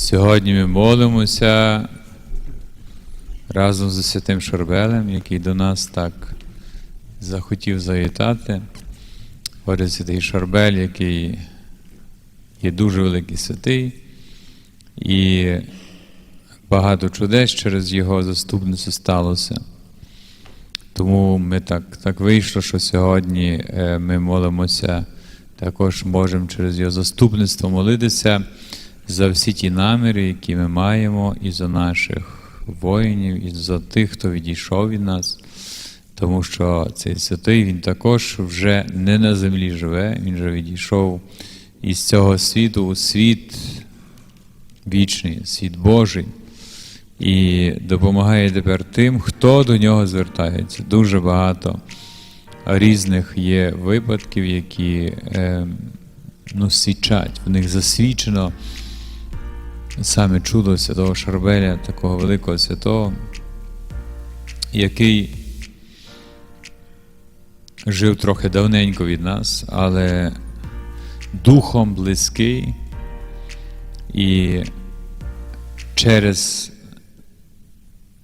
Сьогодні ми молимося разом з святим Шарбелем, який до нас так захотів завітати. Говорить святий Шарбель, який є дуже великий святий, і багато чудес через його заступницю сталося. Тому ми так, так вийшло, що сьогодні е, ми молимося, також можемо через його заступництво молитися за всі ті наміри, які ми маємо, і за наших воїнів, і за тих, хто відійшов від нас. Тому що цей святий він також вже не на землі живе, він вже відійшов із цього світу у світ вічний, світ Божий. І допомагає тепер тим, хто до нього звертається. Дуже багато різних є випадків, які е, ну, свідчать. В них засвідчено саме чудо святого Шарбеля, такого великого святого, який жив трохи давненько від нас, але духом близький і через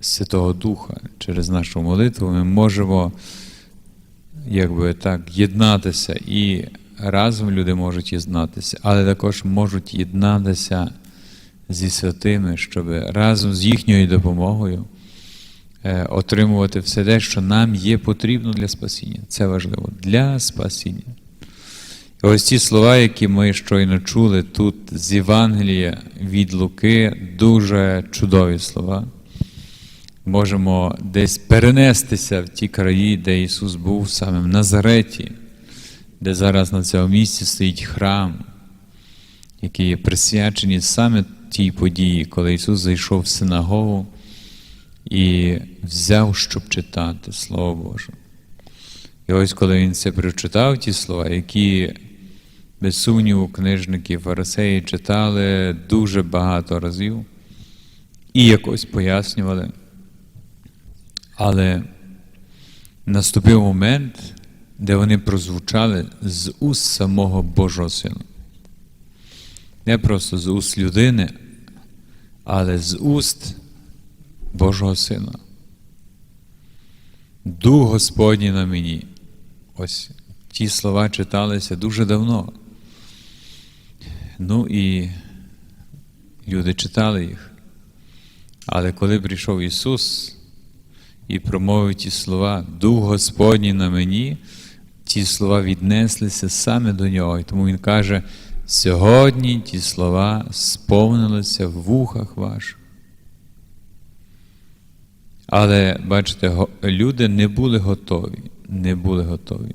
Святого Духа, через нашу молитву ми можемо якби так єднатися. І разом люди можуть єднатися, але також можуть єднатися зі святими, щоб разом з їхньою допомогою е, отримувати все те, що нам є потрібно для спасіння. Це важливо для спасіння. І ось ці слова, які ми щойно чули тут з Євангелія від Луки, дуже чудові слова. Можемо десь перенестися в ті краї, де Ісус був саме в Назареті, де зараз на цьому місці стоїть храм, який є присвячений саме тій події, коли Ісус зайшов в синагогу і взяв, щоб читати Слово Боже. І ось коли він це прочитав, ті слова, які, без сумніву, книжники, фарисеї читали дуже багато разів і якось пояснювали. Але наступив момент, де вони прозвучали з уст самого Божого Сина. Не просто з уст людини, але з уст Божого Сина. Дух Господній на мені. Ось ті слова читалися дуже давно. Ну і люди читали їх. Але коли прийшов Ісус і промовив ті слова, Дух Господній на мені, ті слова віднеслися саме до нього. І тому Він каже, сьогодні ті слова сповнилися в вухах ваших. Але, бачите, люди не були готові, не були готові.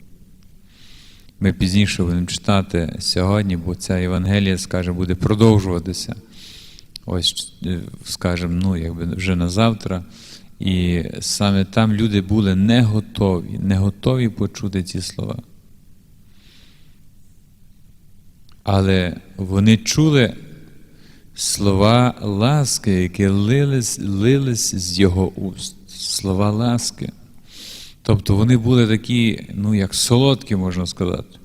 Ми пізніше будемо читати сьогодні, бо ця Євангелія, скаже, буде продовжуватися. Ось, е, скажімо, ну, якби вже на завтра. І саме там люди були не готові, не готові почути ці слова. Але вони чули слова ласки, які лились, лились з його уст. Слова ласки. Тобто вони були такі, ну, як солодкі, можна сказати,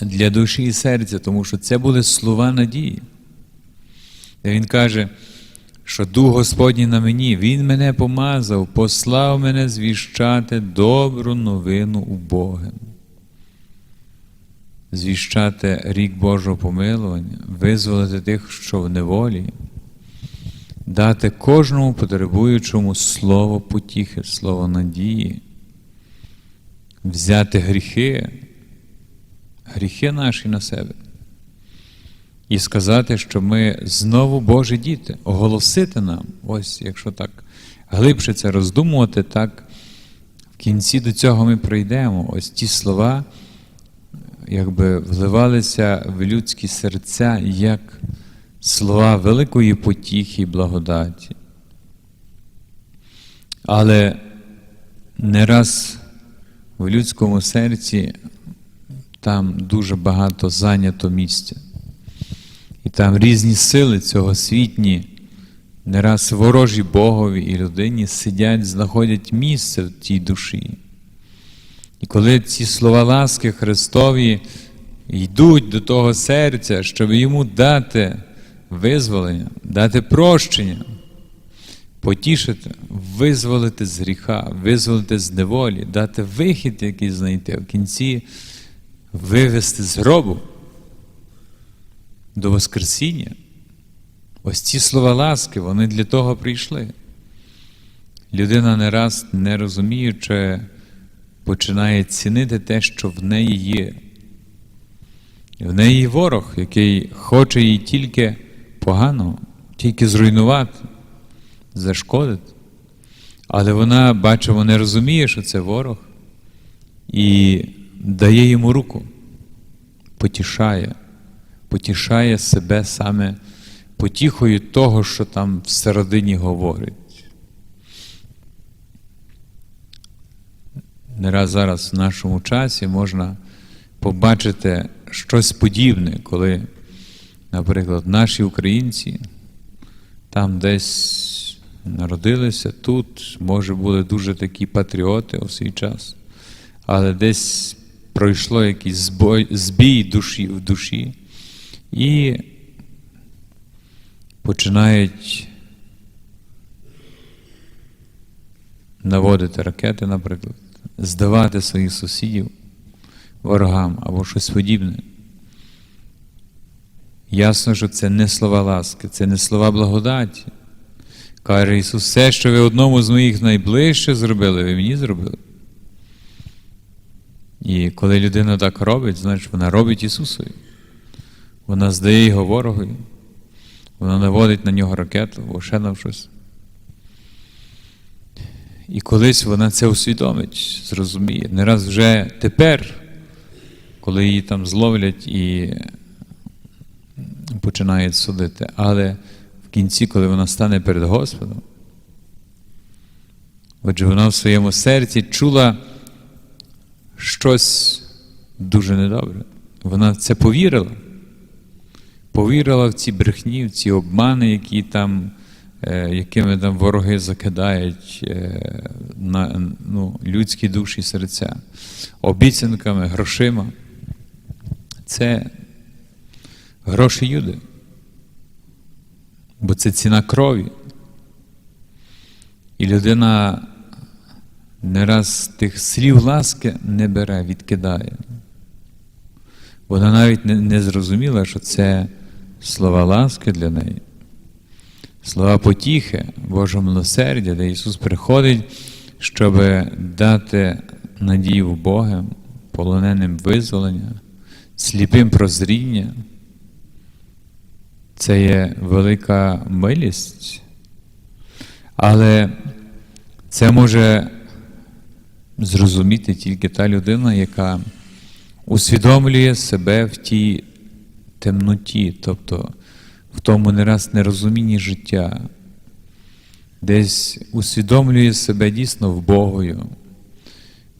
для душі і серця, тому що це були слова надії. Де він каже, що Дух Господній на мені, Він мене помазав, послав мене звіщати добру новину убогим. Звіщати рік Божого помилування, визволити тих, що в неволі, дати кожному потребуючому слово потіхи, слово надії, взяти гріхи, гріхи наші на себе. І сказати, що ми знову Божі діти, оголосити нам, ось якщо так глибше це роздумувати, так в кінці до цього ми прийдемо. Ось ті слова, якби вливалися в людські серця як слова великої потіхи і благодаті. Але не раз в людському серці там дуже багато зайнято місця. І там різні сили цього світні, не раз ворожі Богові і людині сидять, знаходять місце в тій душі. І коли ці слова ласки Христові йдуть до того серця, щоб йому дати визволення, дати прощення, потішити, визволити з гріха, визволити з неволі, дати вихід, який знайти, в кінці вивести з гробу до Воскресіння. Ось ці слова ласки, вони для того прийшли. Людина не раз не розуміючи, починає цінити те, що в неї є. В неї ворог, який хоче їй тільки поганого, тільки зруйнувати, зашкодити. Але вона, бачимо, не розуміє, що це ворог, і дає йому руку, потішає, потішає себе саме потіхою того, що там всередині говорить. Не раз зараз в нашому часі можна побачити щось подібне, коли, наприклад, наші українці там десь народилися, тут, може, були дуже такі патріоти у свій час, але десь пройшло якийсь збой, збій душі в душі, і починають наводити ракети, наприклад, здавати своїх сусідів ворогам або щось подібне. Ясно, що це не слова ласки, це не слова благодаті. Каже Ісус, все, що ви одному з моїх найближчих зробили, ви мені зробили. І коли людина так робить, значить вона робить Ісусові. Вона здає його ворогові, вона наводить на нього ракету, або ще на щось. І колись вона це усвідомить, зрозуміє. Не раз вже тепер, коли її там зловлять і починають судити. Але в кінці, коли вона стане перед Господом, отже, вона в своєму серці чула щось дуже недобре. Вона в це повірила. Повірила в ці брехні, в ці обмани, які там, якими там вороги закидають е, на ну, людські душі і серця, обіцянками, грошима. Це гроші Юди. Бо це ціна крові. І людина не раз тих слів ласки не бере, відкидає. Вона навіть не зрозуміла, що це слова ласки для неї, слова потіхи, Божого милосердя, де Ісус приходить, щоб дати надію в Бога, полоненим визволення, сліпим прозріння. Це є велика милість, але це може зрозуміти тільки та людина, яка усвідомлює себе в тій темноті, тобто в тому не раз нерозумінні життя, десь усвідомлює себе дійсно вбогою,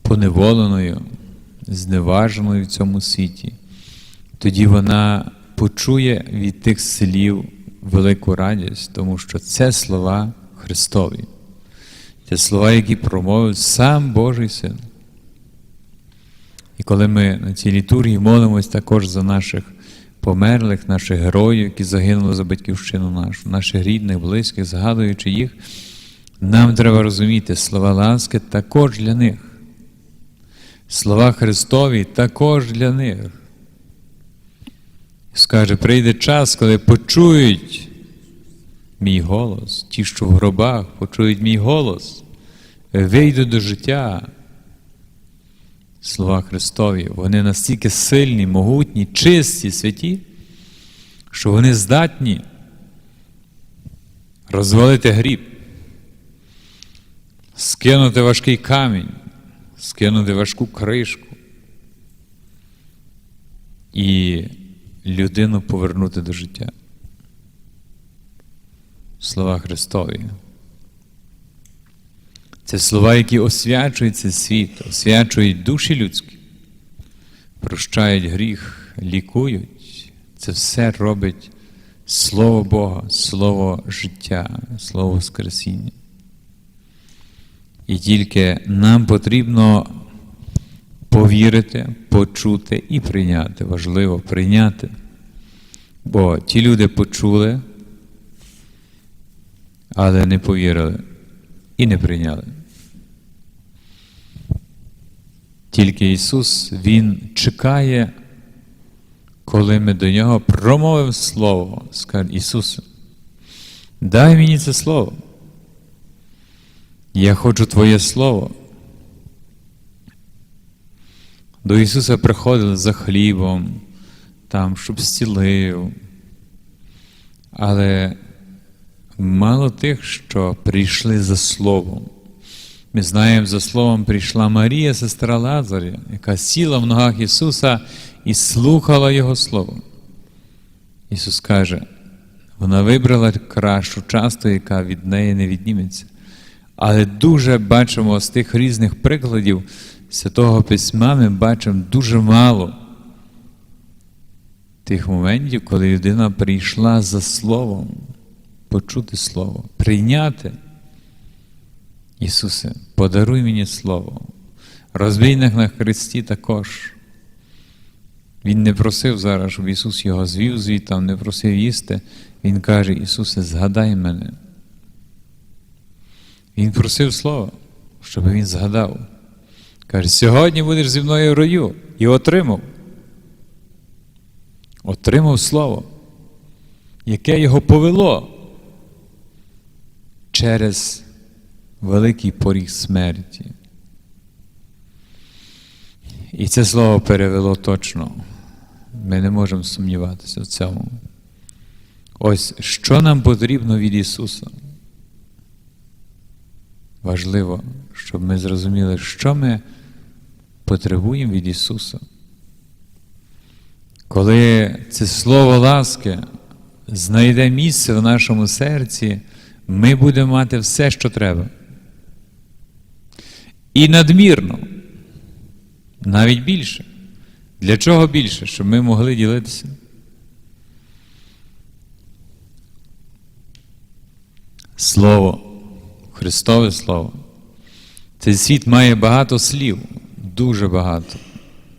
поневоленою, зневаженою в цьому світі. Тоді вона почує від тих слів велику радість, тому що це слова Христові. Це слова, які промовив сам Божий Син. І коли ми на цій літургії молимось також за наших померлих, наших героїв, які загинули за батьківщину нашу, наших рідних, близьких, згадуючи їх, нам треба розуміти, слова ласки також для них. Слова Христові також для них. Скаже, прийде час, коли почують мій голос, ті, що в гробах, почують мій голос, вийдуть до життя. Слова Христові, вони настільки сильні, могутні, чисті, святі, що вони здатні розвалити гріб, скинути важкий камінь, скинути важку кришку і людину повернути до життя. Слова Христові. Це слова, які освячують цей світ, освячують душі людські, прощають гріх, лікують. Це все робить Слово Бога, Слово життя, Слово Воскресіння. І тільки нам потрібно повірити, почути і прийняти. Важливо прийняти Бо ті люди почули, але не повірили і не прийняли. Тільки Ісус, Він чекає, коли ми до Нього промовимо Слово, скаже Ісусе, дай мені це Слово. Я хочу Твоє Слово. До Ісуса приходили за хлібом, там, щоб зцілив. Але мало тих, що прийшли за Словом. Ми знаємо, за Словом прийшла Марія, сестра Лазаря, яка сіла в ногах Ісуса і слухала Його Слово. Ісус каже, вона вибрала кращу часто, яка від неї не відніметься. Але дуже бачимо з тих різних прикладів Святого Письма, ми бачимо дуже мало тих моментів, коли людина прийшла за Словом, почути Слово, прийняти. Ісусе, подаруй мені Слово. Розбійник на Христі також. Він не просив зараз, щоб Ісус його звів звідти, не просив їсти. Він каже, Ісусе, згадай мене. Він просив Слово, щоб він згадав. Каже, сьогодні будеш зі мною в раю і отримав. Отримав Слово, яке його повело через великий поріг смерті. І це слово перевело точно. Ми не можемо сумніватися в цьому. Ось що нам потрібно від Ісуса. Важливо, щоб ми зрозуміли, що ми потребуємо від Ісуса. Коли це Слово ласки знайде місце в нашому серці, ми будемо мати все, що треба. І надмірно, навіть більше. Для чого більше? Щоб ми могли ділитися? Слово, Христове Слово. Цей світ має багато слів, дуже багато.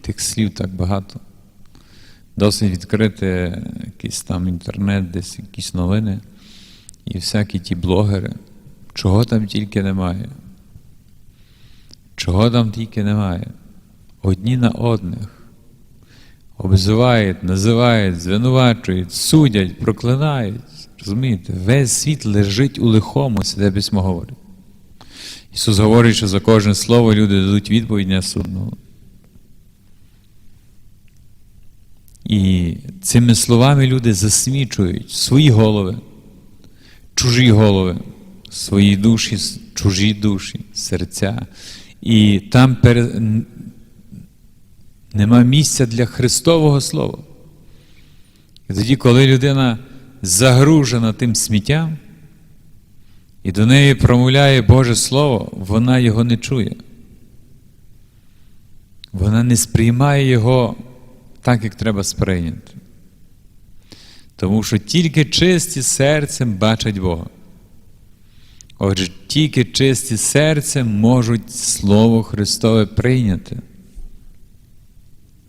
Тих слів так багато. Досить відкрити якийсь там інтернет, десь якісь новини і всякі ті блогери, чого там тільки немає. Чого там тільки немає. Одні на одних. Обзивають, називають, звинувачують, судять, проклинають. Розумієте, весь світ лежить у лихому, святе письмо говорить. Ісус говорить, що за кожне слово люди дадуть відповідь на судну. І цими словами люди засмічують свої голови, чужі голови, свої душі, чужі душі, серця. І там пере... нема місця для Христового Слова. І тоді, коли людина загружена тим сміттям, і до неї промовляє Боже Слово, вона його не чує. Вона не сприймає його так, як треба сприйняти. Тому що тільки чисті серцем бачать Бога. Отже, тільки чисті серцем можуть Слово Христове прийняти.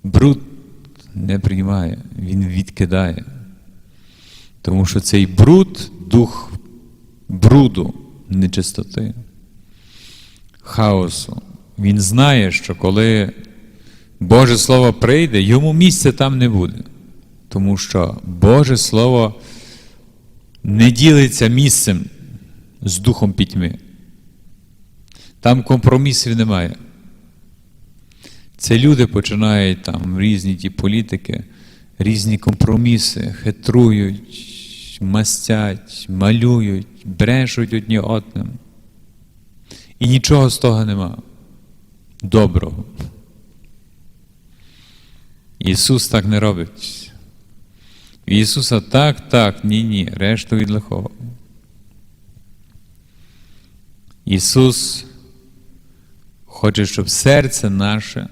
Бруд не приймає, він відкидає. Тому що цей бруд дух бруду, нечистоти, хаосу. Він знає, що коли Боже Слово прийде, йому місця там не буде. Тому що Боже Слово не ділиться місцем з духом пітьми. Там компромісів немає. Це люди починають там різні ті політики, різні компроміси, хитрують, мастять, малюють, брешуть одні одним. І нічого з того нема. Доброго. Ісус так не робить. Ісуса так, так, ні, ні, решту від лихого. Ісус хоче, щоб серце наше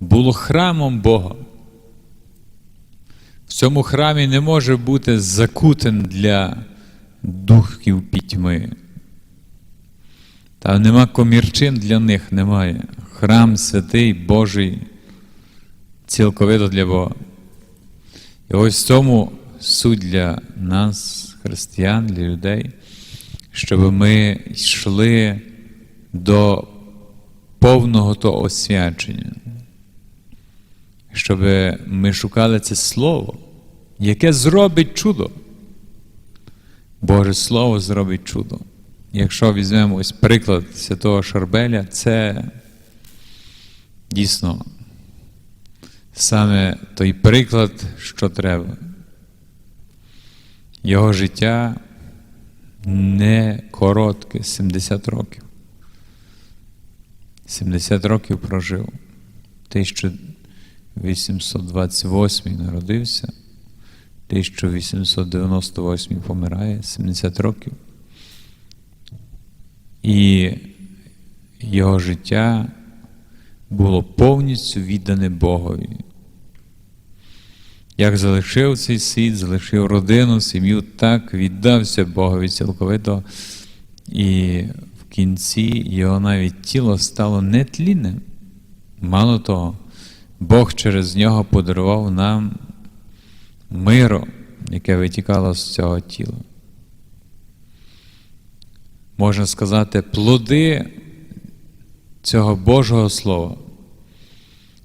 було храмом Бога. В цьому храмі не може бути закутен для духів пітьми. Там нема комірчин для них немає. Храм святий Божий, цілковито для Бога. І ось в цьому суть для нас, християн, для людей, щоб ми йшли до повного того освячення, щоб ми шукали це Слово, яке зробить чудо. Боже Слово зробить чудо. Якщо візьмемо ось приклад святого Шарбеля, це дійсно саме той приклад, що треба. Його життя не коротке, 70 років. 70 років прожив. 1828 народився, 1898 помирає, 70 років. І його життя було повністю віддане Богові. Як залишив цей світ, залишив родину, сім'ю, так віддався Богові цілковито. І в кінці його навіть тіло стало нетлінним. Мало того, Бог через нього подарував нам миро, яке витікало з цього тіла. Можна сказати, плоди цього Божого Слова,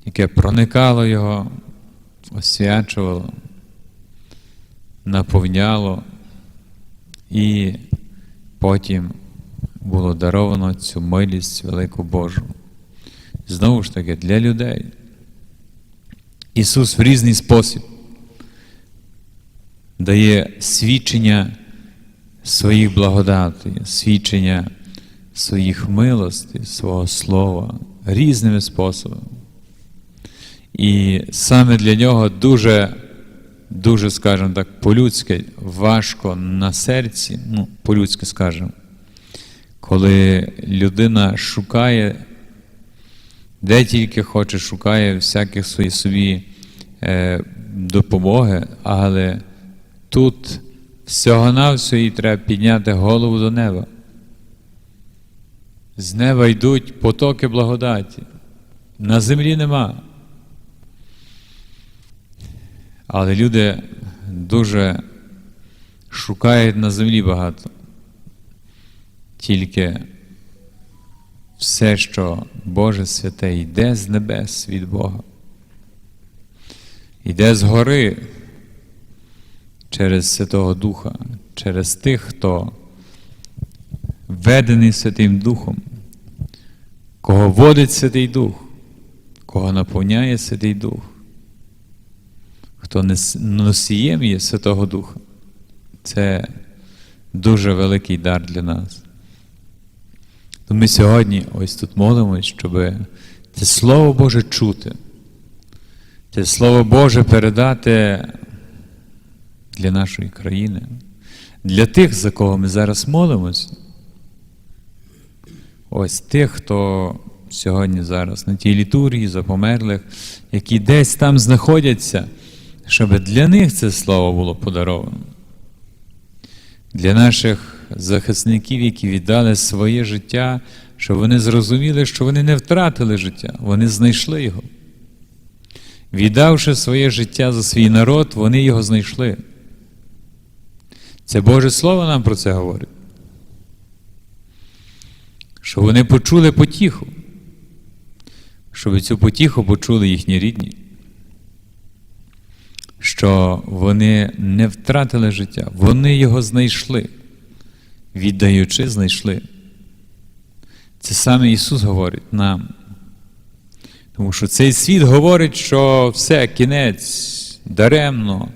яке проникало його, освячувало, наповняло, і потім було даровано цю милість велику Божу. Знову ж таки, для людей. Ісус в різний спосіб дає свідчення своїх благодатей, свідчення своїх милостей, свого слова різними способами. І саме для нього дуже, дуже, скажімо так, по-людськи важко на серці, ну, по-людськи скажемо, коли людина шукає, де тільки хоче, шукає всяких свої собі е, допомоги, але тут всього-навсього треба підняти голову до неба. З неба йдуть потоки благодаті. На землі нема. Але люди дуже шукають на землі багато. Тільки все, що Боже святе, йде з небес від Бога. Йде з гори через Святого Духа, через тих, хто ведений Святим Духом, кого водить Святий Дух, кого наповняє Святий Дух, хто носієм є Святого Духа. Це дуже великий дар для нас. То ми сьогодні ось тут молимось, щоб це Слово Боже чути, це Слово Боже передати для нашої країни, для тих, за кого ми зараз молимося. Ось тих, хто сьогодні зараз на тій літургії за померлих, які десь там знаходяться, щоб для них це слово було подаровано. Для наших захисників, які віддали своє життя, щоб вони зрозуміли, що вони не втратили життя, вони знайшли його. Віддавши своє життя за свій народ, вони його знайшли. Це Боже Слово нам про це говорить. Щоб вони почули потіху, щоб цю потіху почули їхні рідні, що вони не втратили життя, вони його знайшли, віддаючи, знайшли. Це саме Ісус говорить нам. Тому що цей світ говорить, що все, кінець, даремно,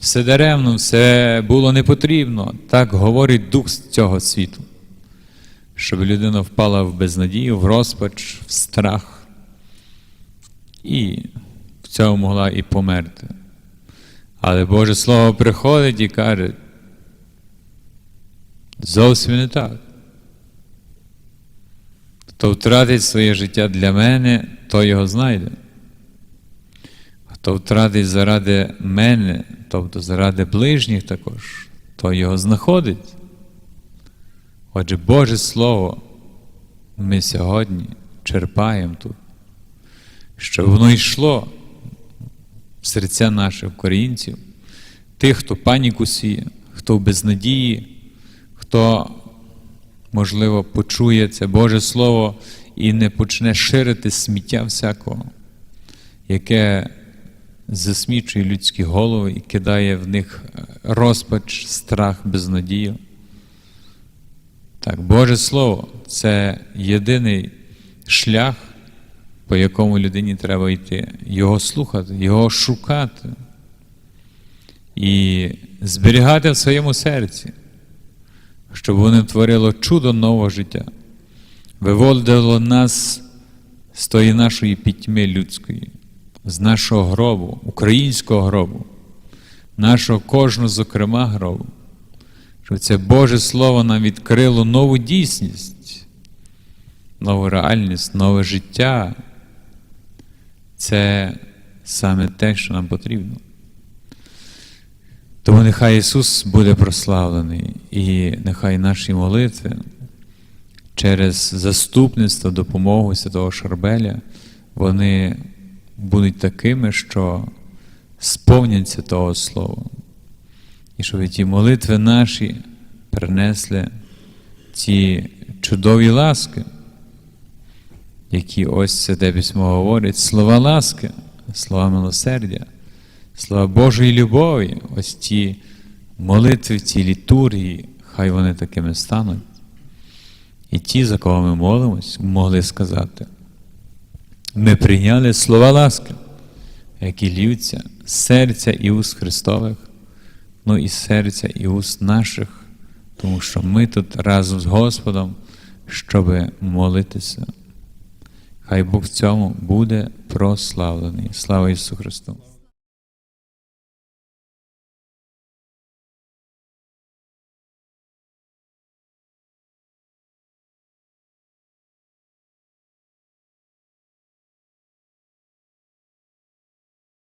все даремно, все було непотрібно. Так говорить дух цього світу. Щоб людина впала в безнадію, в розпач, в страх. І в цьому могла і померти. Але Боже Слово приходить і каже, зовсім не так. Хто втратить своє життя для мене, то його знайде. Хто втратить заради мене, тобто заради ближніх також, то його знаходить. Отже, Боже Слово ми сьогодні черпаємо тут, щоб воно йшло серця наших українців, тих, хто паніку сіє, хто в безнадії, хто, можливо, почує це Боже Слово і не почне ширити сміття всякого, яке засмічує людські голови і кидає в них розпач, страх, безнадію. Так, Боже Слово це єдиний шлях, по якому людині треба йти, його слухати, його шукати і зберігати в своєму серці, щоб воно творило чудо нового життя, виводило нас з тої нашої пітьми людської, з нашого гробу, українського гробу, нашого кожного, зокрема, гробу. Щоб це Боже Слово нам відкрило нову дійсність, нову реальність, нове життя. Це саме те, що нам потрібно. Тому нехай Ісус буде прославлений, і нехай наші молитви через заступництво, допомогу Святого Шарбеля, вони будуть такими, що сповняться того Слова. І щоб ті молитви наші принесли ті чудові ласки, які ось Святе Письмо говорить, слова ласки, слова милосердя, слова Божої любові, ось ті молитви, ті літургії, хай вони такими стануть. І ті, за кого ми молимось, могли сказати. Ми прийняли слова ласки, які льються серця і уст Христових, ну і серця і уст наших, тому що ми тут разом з Господом, щоб молитися. Хай Бог в цьому буде прославлений. Слава Ісусу Христу!